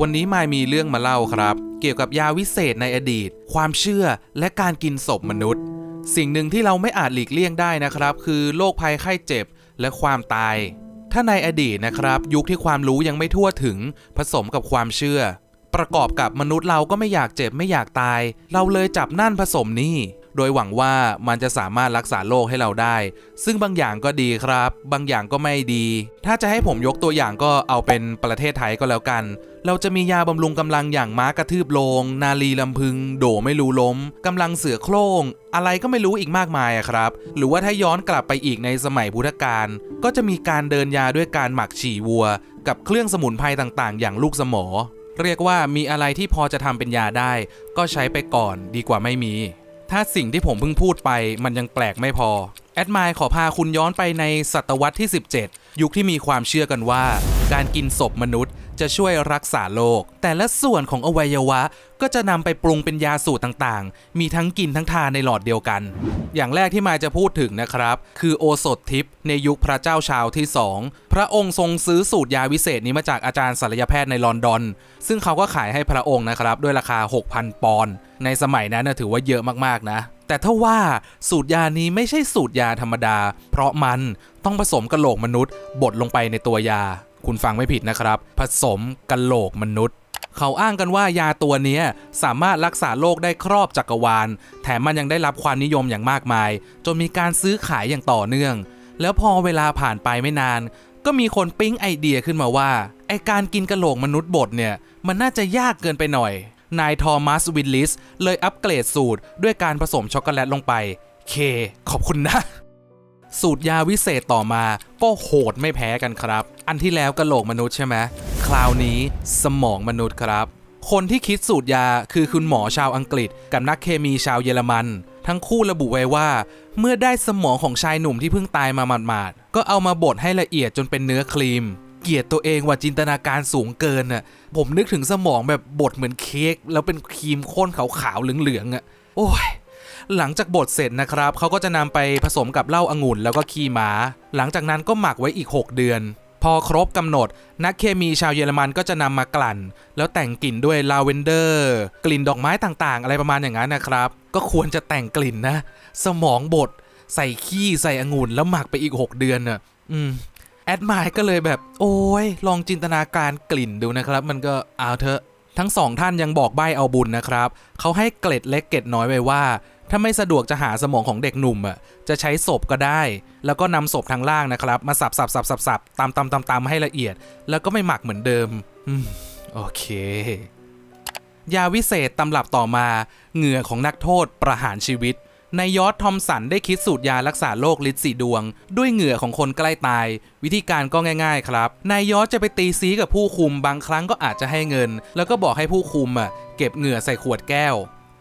วันนี้มายมีเรื่องมาเล่าครับ เกี่ยวกับยาวิเศษในอดีต ความเชื่อและการกินศพมนุษย์ สิ่งหนึ่งที่เราไม่อาจหลีกเลี่ยงได้นะครับ คือโรคภัยไข้เจ็บและความตาย ถ้าในอดีตนะครับ ยุคที่ความรู้ยังไม่ทั่วถึง ผสมกับความเชื่อ ประกอบกับมนุษย์เราก็ไม่อยากเจ็บไม่อยากตาย เราเลยจับนั่นผสมนี่ โดยหวังว่ามันจะสามารถรักษาโรคให้เราได้ ซึ่งบางอย่างก็ดีครับ บางอย่างก็ไม่ดี ถ้าจะให้ผมยกตัวอย่างก็เอาเป็นประเทศไทยก็แล้วกัน เราจะมียาบำรุงกำลังอย่างม้ากระทืบโลง นาลีลำพึง โดไม่รู้ล้มกำลังเสือโคร่งอะไรก็ไม่รู้อีกมากมายครับ หรือว่าถ้าย้อนกลับไปอีกในสมัยพุทธกาลก็จะมีการเดินยาด้วยการหมักฉี่วัว กับเครื่องสมุนไพรต่างๆ อย่างลูกสมอ เรียกว่ามีอะไรที่พอจะทำเป็นยาได้ ก็ใช้ไปก่อนดีกว่าไม่มี ถ้าสิ่งที่ผมเพิ่งพูดไปมันยังแปลกไม่พอ แอดมายขอพาคุณย้อนไปในศตวรรษที่ 17 ยุคที่มีความเชื่อกันว่า การกินศพมนุษย์ จะช่วยรักษาโรคแต่ละส่วนของอวัยวะก็จะนำไปปรุงเป็นยาสูตรต่างๆ มีทั้งกินทั้งทานในหลอดเดียวกัน อย่างแรกที่มาจะพูดถึงนะครับ คือโอสถทิพย์ในยุคพระเจ้าชาวที่ 2 พระองค์ทรงซื้อสูตรยาวิเศษนี้มาจากอาจารย์ศัลยแพทย์ในลอนดอน ซึ่งเขาก็ขายให้พระองค์นะครับ ด้วยราคา 6,000 ปอนด์ในสมัยนั้นถือว่าเยอะมากๆนะแต่ถ้าว่าสูตรยานี้ไม่ใช่สูตรยาธรรมดา เพราะมันต้องผสมกระโหลกมนุษย์บดลงไปในตัวยา คุณฟังไม่ผิดนะครับ ผสมกะโหลกมนุษย์ เขาอ้างกันว่ายาตัวนี้สามารถรักษาโรคได้ครอบจักรวาล แถมมันยังได้รับความนิยมอย่างมากมาย จนมีการซื้อขายอย่างต่อเนื่อง แล้วพอเวลาผ่านไปไม่นาน ก็มีคนปิ๊งไอเดียขึ้นมาว่าไอการกินกะโหลกมนุษย์บดเนี่ยมันน่าจะยากเกินไปหน่อยนายทอมัสวิลลิสเลยอัปเกรดสูตรด้วยการผสมช็อกโกแลตลงไป เค ขอบคุณนะ สูตรยาวิเศษต่อมาก็โหดไม่แพ้กันครับ อันที่แล้วกระโหลกมนุษย์ใช่ไหมคราวนี้สมองมนุษย์ครับ คนที่คิดสูตรยาคือคุณหมอชาวอังกฤษ กับนักเคมีชาวเยอรมัน ทั้งคู่ระบุไว้ว่า เมื่อได้สมองของชายหนุ่มที่เพิ่งตายมาหมาดๆก็เอามาบดให้ละเอียดจนเป็นเนื้อครีมเกลียดตัวเองว่าจินตนาการสูงเกินน่ะ ผมนึกถึงสมองแบบบดเหมือนเค้กแล้วเป็นครีมข้นขาวๆเหลืองๆอะ โอ้ย หลังจากบดเสร็จนะครับเขาก็จะนำไปผสมกับเหล้าองุ่นแล้วก็ขี้ม้าหลังจากนั้นก็หมักไว้อีก 6 เดือน พอครบกำหนด นักเคมีชาวเยอรมันก็จะนำมากลั่น แล้วแต่งกลิ่นด้วยลาเวนเดอร์ กลิ่นดอกไม้ต่างๆ อะไรประมาณอย่างนั้นนะครับ ก็ควรจะแต่งกลิ่นนะ สมองบดใส่ขี้ใส่องุ่นแล้วหมักไปอีก 6 เดือนน่ะอืมแอดมายก็เลยแบบโอ้ยลองจินตนาการกลิ่นดูนะครับ มันก็เอาเถอะทั้งสองท่านยังบอกใบ้เอาบุญนะครับ เขาให้เกล็ดเล็กเกล็ดน้อยไว้ว่า ถ้าไม่สะดวกจะหาสมองของเด็กหนุ่มอะจะใช้ศพก็ได้ แล้วก็นำศพทางล่างนะครับ มาสับสับสับสับสับตามตามตามตามให้ละเอียด แล้วก็ไม่หมักเหมือนเดิมอืมโอเคยาวิเศษตำรับต่อมาเหงื่อของนักโทษประหารชีวิต นายยอดทอมสันได้คิดสูตรยารักษาโรคลิดสีดวง ด้วยเหงื่อของคนใกล้ตาย วิธีการก็ง่ายๆครับ นายยอดจะไปตีซีกับผู้คุมบางครั้งก็อาจจะให้เงิน แล้วก็บอกให้ผู้คุมอะเก็บเหงื่อใส่ขวดแก้ว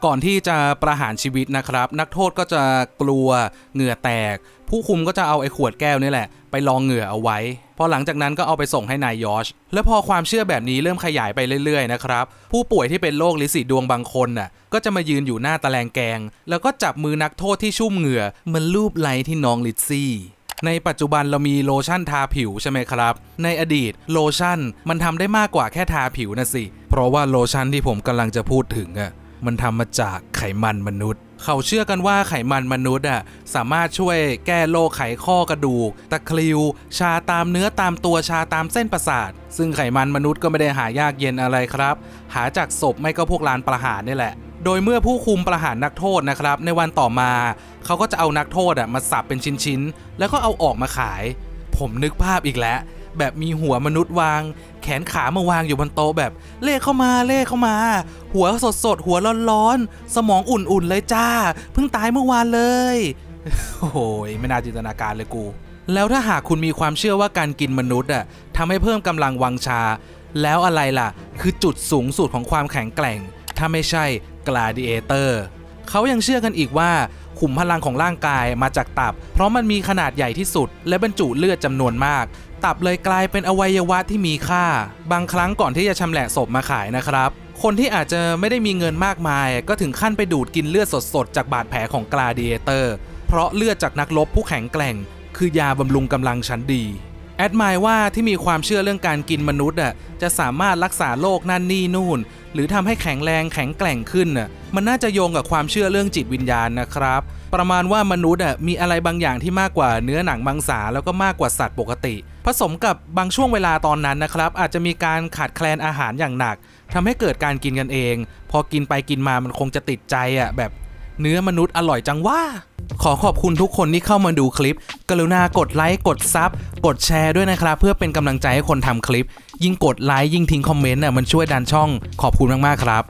ก่อนที่จะประหารชีวิตนะครับ นักโทษก็จะกลัวเหงื่อแตก ผู้คุมก็จะเอาไอ้ขวดแก้วนี่แหละ ไปลองเหงื่อเอาไว้ พอหลังจากนั้นก็เอาไปส่งให้นายยอช และพอความเชื่อแบบนี้เริ่มขยายไปเรื่อยๆนะครับ ผู้ป่วยที่เป็นโรคลิสีดวงบางคนน่ะ ก็จะมายืนอยู่หน้าตะแลงแกง แล้วก็จับมือนักโทษที่ชุ่มเหงื่อมันลูบไหลที่น้องลิซซี่ในปัจจุบันเรามีโลชั่นทาผิวใช่ไหมครับ ในอดีตโลชั่นมันทำได้มากกว่าแค่ทาผิวนะสิ เพราะว่าโลชั่นที่ผมกำลังจะพูดถึงอะ มันทำมาจากไขมันมนุษย์ เขาเชื่อกันว่าไขมันมนุษย์อะสามารถช่วยแก้โรคไขข้อกระดูก ตะคริว ชาตามเนื้อตามตัวชาตามเส้นประสาท ซึ่งไขมันมนุษย์ก็ไม่ได้หายากเย็นอะไรครับ หาจากศพไม่ก็พวกลานประหารนี่แหละโดยเมื่อผู้คุมประหารนักโทษนะครับ ในวันต่อมา เขาก็จะเอานักโทษอะมาสับเป็นชิ้นๆ แล้วก็เอาออกมาขาย ผมนึกภาพอีกแล้ว แบบมีหัวมนุษย์วาง แขนขามาวางอยู่บนโต๊ะแบบเลขเข้ามาเลขเข้ามา หัวสดสดหัวร้อนๆสมองอุ่นๆเลยจ้า เพิ่งตายเมื่อวานเลย โอ้โหไม่น่าจินตนาการเลยกู แล้วถ้าหากคุณมีความเชื่อว่าการกินมนุษย์อะทำให้เพิ่มกำลังวังชา แล้วอะไรล่ะ คือจุดสูงสุดของความแข็งแกร่ง ถ้าไม่ใช่ gladiator เเขายังเชื่อกันอีกว่าขุมพลังของร่างกายมาจากตับ เพราะมันมีขนาดใหญ่ที่สุด และบรรจุเลือดจำนวนมาก ตับเลยกลายเป็นอวัยวะที่มีค่า บางครั้งก่อนที่จะชำแหละศพมาขายนะครับ คนที่อาจจะไม่ได้มีเงินมากมาย ก็ถึงขั้นไปดูดกินเลือดสดๆ จากบาดแผลของกลาเดเอเตอร์ เพราะเลือดจากนักรบผู้แข็งแกร่ง คือยาบำรุงกำลังชั้นดี แอดมายว่าที่มีความเชื่อเรื่องการกินมนุษย์อะจะสามารถรักษาโรคนั่นนี่นู่น หรือทำให้แข็งแรงแข็งแกร่งขึ้นน่ะมันน่าจะโยงกับความเชื่อเรื่องจิตวิญญาณนะครับ ประมาณว่ามนุษย์อะมีอะไรบางอย่างที่มากกว่าเนื้อหนังมังสาแล้วก็มากกว่าสัตว์ปกติ ผสมกับบางช่วงเวลาตอนนั้นนะครับ อาจจะมีการขาดแคลนอาหารอย่างหนักทำให้เกิดการกินกันเอง พอกินไปกินมามันคงจะติดใจอะแบบ เนื้อมนุษย์อร่อยจังว่า ขอขอบคุณทุกคนที่เข้ามาดูคลิป กรุณากดไลค์กดซับกดแชร์ด้วยนะครับ เพื่อเป็นกำลังใจให้คนทำคลิป ยิ่งกดไลค์ยิ่งทิ้งคอมเมนต์น่ะมันช่วยดันช่อง ขอบคุณมากๆครับ